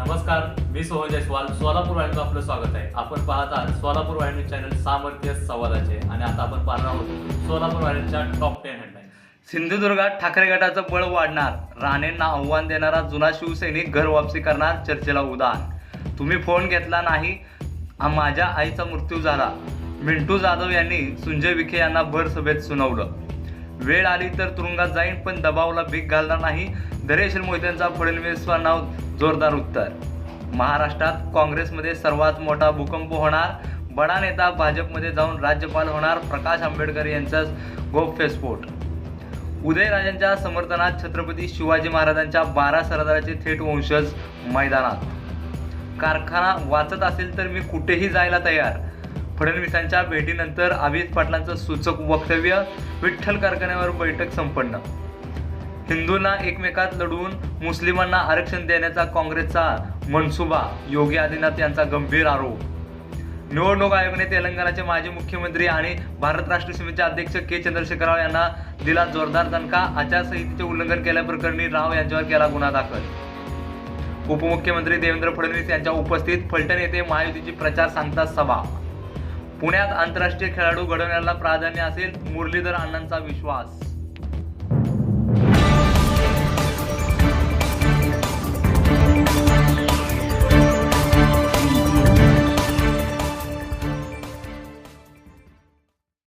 नमस्कार मी सोहन जयस्वाल. सोलापूर वाहिनीचं आपलं स्वागत आहे. आपण पाहत आहात सोलापूर वाहिनी चॅनल सामर्थ्य संवादाचे आणि आता आपण पाहणार आहोत सोलापूर वाहिनीच्या टॉप टेन हेडलाईन सिंधुदुर्गात ठाकरे गटाचं बळ वाढणार. राणेंना आव्हान देणारा जुना शिवसैनिक घर वापसी करणार चर्चेला उदाहरण. तुम्ही फोन घेतला नाही माझ्या आईचा मृत्यू झाला. मिंटू जाधव यांनी संजय विखे यांना भर सभेत सुनावलं. वेळ आली तर तुरुंगात जाईन पण दबावला भीक घालणार नाही. धैर्यशील मोहित्यांचा फडणवीसांना जोरदार उत्तर. महाराष्ट्रात काँग्रेसमध्ये सर्वात मोठा भूकंप होणार. बडा नेता भाजपमध्ये जाऊन राज्यपाल होणार. प्रकाश आंबेडकर यांचा गौप्यस्फोट उदयराजांच्या समर्थनात छत्रपती शिवाजी महाराजांच्या बारा सरदाराचे थेट वंशज मैदानात. कारखाना वाचत असेल तर मी कुठेही जायला तयार. फडणवीसांच्या भेटीनंतर अभिजित पाटलांचं सूचक वक्तव्य विठ्ठल कारखान्यावर बैठक संपन्न. हिंदूंना एकमेकात लढवून मुस्लिमांना आरक्षण देण्याचा काँग्रेसचा मनसुबा योगी आदित्यनाथ यांचा गंभीर आरोप. निवडणूक आयोगाने तेलंगणाचे माजी मुख्यमंत्री आणि भारत राष्ट्र समितीचे अध्यक्ष के. चंद्रशेखर राव यांना दिला जोरदार दणका. आचारसंहितेचे उल्लंघन केल्याप्रकरणी राव यांच्यावर केला गुन्हा दाखल. उपमुख्यमंत्री देवेंद्र फडणवीस यांच्या उपस्थित फलटण येथे महायुतीची प्रचार सांगता सभा. पुण्यात आंतरराष्ट्रीय खेळाडू घडवण्याला प्राधान्य असेल मुरलीधर अण्णांचा विश्वास.